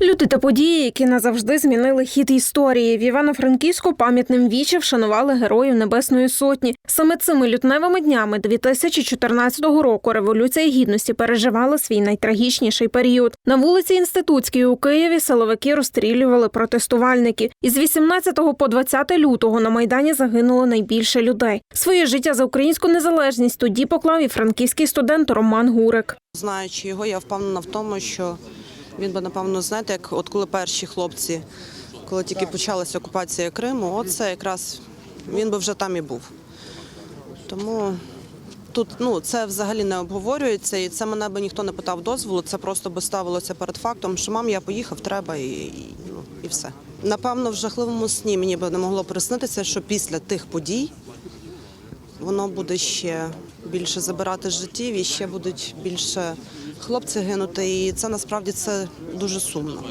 Люди та події, які назавжди змінили хід історії. В Івано-Франківську пам'ятним віче вшанували героїв Небесної Сотні. Саме цими лютневими днями 2014 року Революція Гідності переживала свій найтрагічніший період. На вулиці Інститутській у Києві силовики розстрілювали протестувальників. Із 18 по 20 лютого на майдані загинуло найбільше людей. Своє життя за українську незалежність тоді поклав і франківський студент Роман Гурик. Знаючи його, я впевнена в тому, що він би, напевно, знаєте, як от коли перші хлопці, коли тільки почалася окупація Криму, от це якраз він би вже там і був. Тому тут ну, це взагалі не обговорюється, і це мене би ніхто не питав дозволу. Це просто би ставилося перед фактом, що мам, я поїхав, треба, і, і, ну, і все. Напевно, в жахливому сні мені би не могло приснитися, що після тих подій воно буде ще більше забирати життів і ще будуть більше хлопці гинути. І це насправді це дуже сумно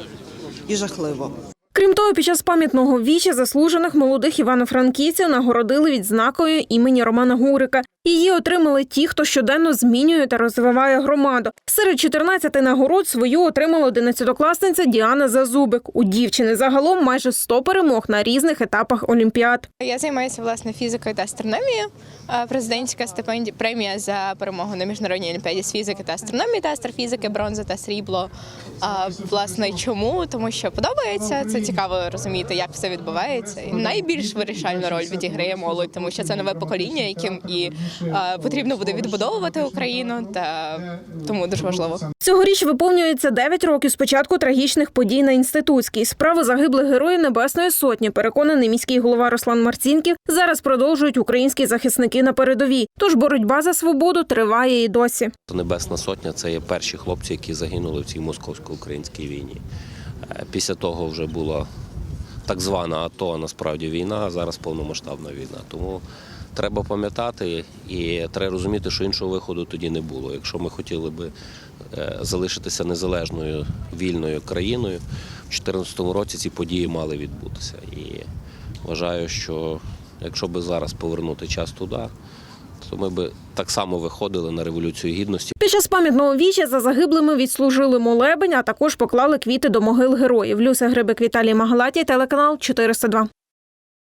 і жахливо. Крім того, під час пам'ятного віча заслужених молодих івано-франківців нагородили відзнакою імені Романа Гурика. Її отримали ті, хто щоденно змінює та розвиває громаду. Серед 14 нагород свою отримала 11-класниця Діана Зазубик. У дівчини загалом майже 100 перемог на різних етапах олімпіад. Я займаюся власне фізикою та астрономією. Президентська стипендія премія за перемогу на міжнародній олімпіаді з фізики та астрономії та астрофізики, бронза та срібло. А, власне, чому? Тому що подобається. Це цікаво розуміти, як все відбувається. І найбільш вирішальну роль відіграє молодь, тому що це нове покоління, яким і потрібно буде відбудовувати Україну. Та тому дуже важливо. Цьогоріч виповнюється 9 років з початку трагічних подій на інститутській. Справи загиблих героїв Небесної Сотні, переконаний міський голова Руслан Марцінків, зараз продовжують українські захисники на передовій. Тож боротьба за свободу триває і досі. Небесна сотня це є перші хлопці, які загинули в цій московсько-українській війні. Е, Після того вже була так звана АТО, насправді війна, а зараз повномасштабна війна. Тому треба пам'ятати і треба розуміти, що іншого виходу тоді не було. Якщо ми хотіли би е, залишитися незалежною вільною країною, в 2014 році ці події мали відбутися. І вважаю, що якщо би зараз повернути час туди, то ми би так само виходили на революцію гідності. Під час пам'ятного віча за загиблими відслужили молебень, а також поклали квіти до могил героїв. Люся Грибик, Віталій Магалатій, телеканал 402.